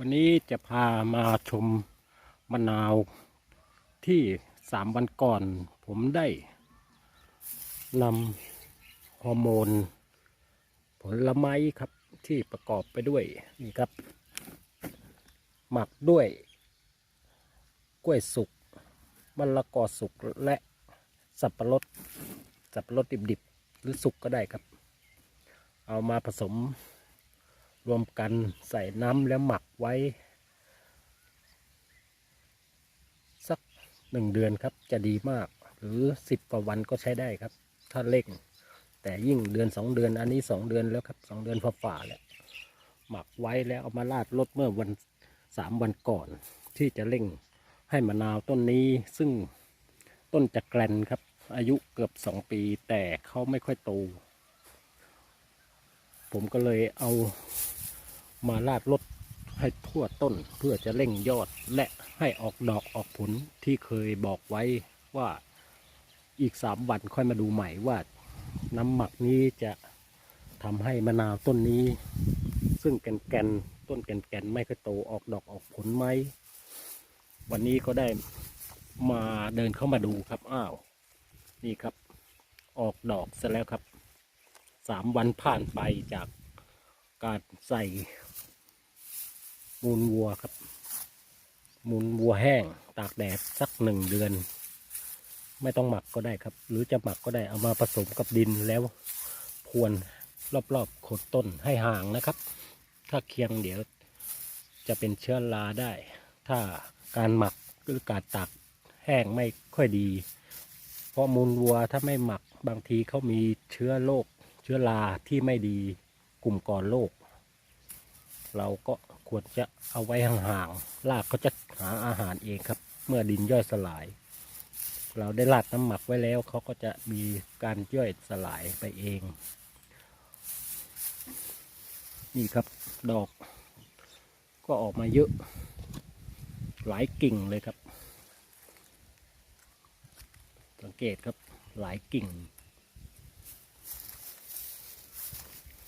วันนี้จะพามาชมมะนาวที่สามวันก่อนผมได้นำฮอร์โมน ผลไม้ครับที่ประกอบไปด้วยนี่ครับ หมักด้วย กล้วยสุกมะละกอสุกและสับปะรดสับปะรดดิบๆ หรือสุกก็ได้ครับ เอามาผสม รวมกันใส่น้ำแล้วหมักไว้ สักหนึ่งเดือนครับจะดีมาก หรือสิบกว่าวันก็ใช้ได้ครับ ถ้าเร่งแต่ยิ่งเดือนสองเดือนอันนี้สองเดือนแล้วครับสองเดือนฝ่าๆแล้วหมักไว้แล้วเอามาราดรดเมื่อวันสามวันก่อน ที่จะเร่งให้มะนาวต้นนี้ซึ่งต้นจะแกลนครับ อายุเกือบสองปีแต่เขาไม่ค่อยโต ผมก็เลยเอามาราดรดให้ทั่วต้นเพื่อจะเร่งยอดและให้ออกดอกออกผลที่เคยบอกไว้ว่าอีกสามวันค่อยมาดูใหม่ว่าน้ำหมักนี้จะทำให้มะนาวต้นนี้ ซึ่งแกนแกนๆต้นแกนแกนๆไม่ค่อยโตออกดอกออกผลไหมวันนี้ก็ได้มาเดินเข้ามาดูครับอ้าว นี่ครับ ออกดอกซะแล้วครับ สามวันผ่านไปจากการใส่มูลวัวครับ มูลวัวแห้งตากแดดสักหนึ่งเดือน ไม่ต้องหมักก็ได้ครับ หรือจะหมักก็ได้เอามาผสมกับดินแล้วพรวนรอบๆโคนต้นให้ห่างนะครับ ถ้าเคียงเดี๋ยวจะเป็นเชื้อราได้ ถ้าการหมักหรือการตากแห้งไม่ค่อยดี เพราะมูลวัวถ้าไม่หมักบางทีเขามีเชื้อโรค ชื้อราที่ไม่ดีกลุ่มก่อโรคเราก็ควรจะเอาไว้ห่างๆรากเขาจะหาอาหารเองครับ เมื่อดินย่อยสลาย เราได้ราดน้ำหมักไว้แล้วเขาก็จะมีการย่อยสลายไปเอง นี่ครับดอก ก็ออกมาเยอะ หลายกิ่งเลยครับ สังเกตครับหลายกิ่ง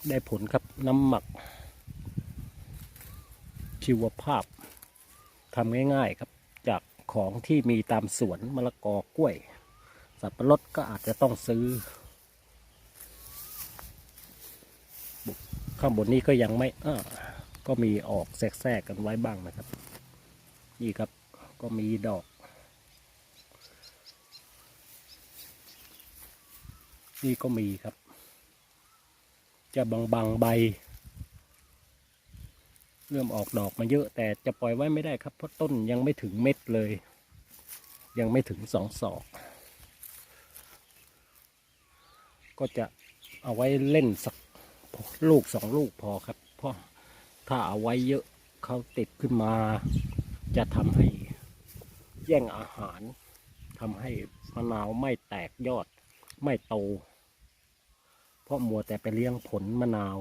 ได้ผลครับน้ำหมัก ชีวภาพทำง่ายๆครับ จากของที่มีตามสวนมะละกอกล้วย สับปะรดก็อาจจะต้องซื้อ ข้างบนนี้ก็ยังไม่อ้าก็มีออกแทรกๆกันไว้บ้างนะครับ นี่ครับก็มีดอกนี่ก็มีครับ จะบางบางๆใบ เริ่มออกดอกมาเยอะ แต่จะปล่อยไว้ไม่ได้ครับ เพราะต้นยังไม่ถึงเม็ดเลย ยังไม่ถึงสองศอก ก็จะเอาไว้เล่นสักลูกสองลูกพอครับ เพราะถ้าเอาไว้เยอะเขาติดขึ้นมา จะทำให้แย่งอาหารทำให้มะนาวไม่แตกยอดไม่โต ราะมัวแต่ไปเลี้ยงผลมะนาว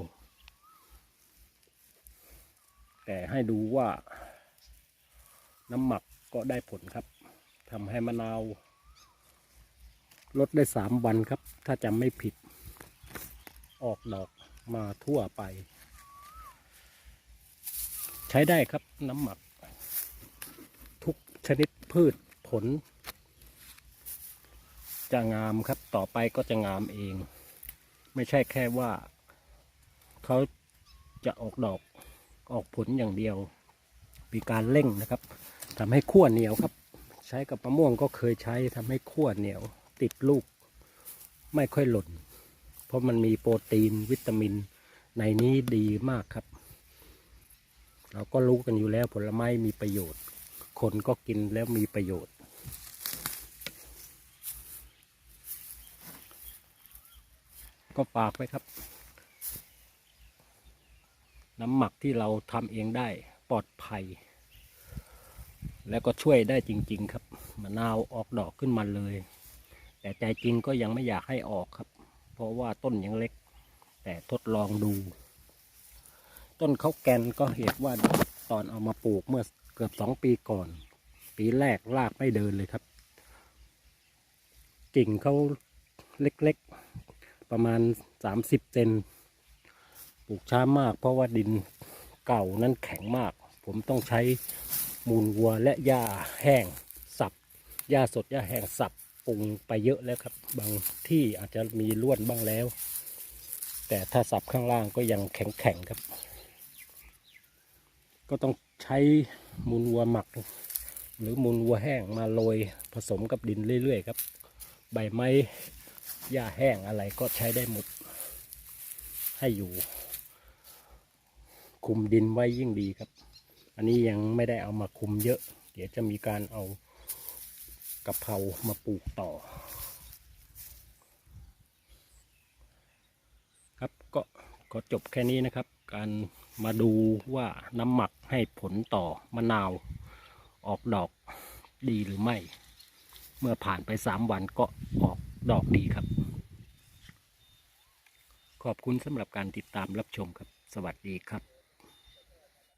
แต่ให้ดูว่าน้ำหมักก็ได้ผลครับทำให้มะนาวลดได้สามวันครับ ถ้าจำไม่ผิด ออกดอกมาทั่วไป ใช้ได้ครับน้ำหมัก ทุกชนิดพืชผล จะงามครับต่อไปก็จะงามเอง ไม่ใช่แค่ว่าเขาจะออกดอกออกผลอย่างเดียว มีการเร่งนะครับทำให้ขั้วเหนียวครับ ใช้กับมะม่วงก็เคยใช้ทำให้ขั้วเหนียว ติดลูกไม่ค่อยหล่น เพราะมันมีโปรตีนวิตามินในนี้ดีมากครับ เราก็รู้กันอยู่แล้วผลไม้มีประโยชน์ คนก็กินแล้วมีประโยชน์ ก็ฝากไว้ครับ น้ำหมักที่เราทำเองได้ปลอดภัย แล้วก็ช่วยได้จริง ๆ ครับมะนาวออกดอกขึ้นมาเลย แต่ใจจริงก็ยังไม่อยากให้ออกครับ เพราะว่าต้นยังเล็ก แต่ทดลองดู ต้นเขาแกนก็เหตุว่าตอนเอามาปลูกเมื่อเกือบสองปีก่อน ปีแรกรากไม่เดินเลยครับกิ่งเขาเล็ก ประมาณสามสิบเซนปลูกช้ามากเพราะว่าดินเก่านั้นแข็งมาก ผมต้องใช้มูลวัวและหญ้าแห้งสับหญ้าสดหญ้าแห้งสับปรุงไปเยอะแล้วครับ บางที่อาจจะมีล้วนบ้างแล้ว แต่ถ้าสับข้างล่างก็ยังแข็งๆครับ ก็ต้องใช้มูลวัวหมัก หรือมูลวัวแห้งมาโรยผสมกับดินเรื่อยๆครับ ใบไม้ หญ้าแห้งอะไรก็ใช้ได้หมด ให้อยู่ คุมดินไว้ยิ่งดีครับ อันนี้ยังไม่ได้เอามาคุมเยอะ เดี๋ยวจะมีการเอากะเพรามาปลูกต่อ ครับก็ขอจบแค่นี้นะครับ การมาดูว่าน้ำหมักให้ผลต่อมะนาวออกดอกดีหรือไม่ เมื่อผ่านไปสามวันก็ออก ดอกดีครับ ขอบคุณสำหรับการติดตามรับชมครับ สวัสดีครับ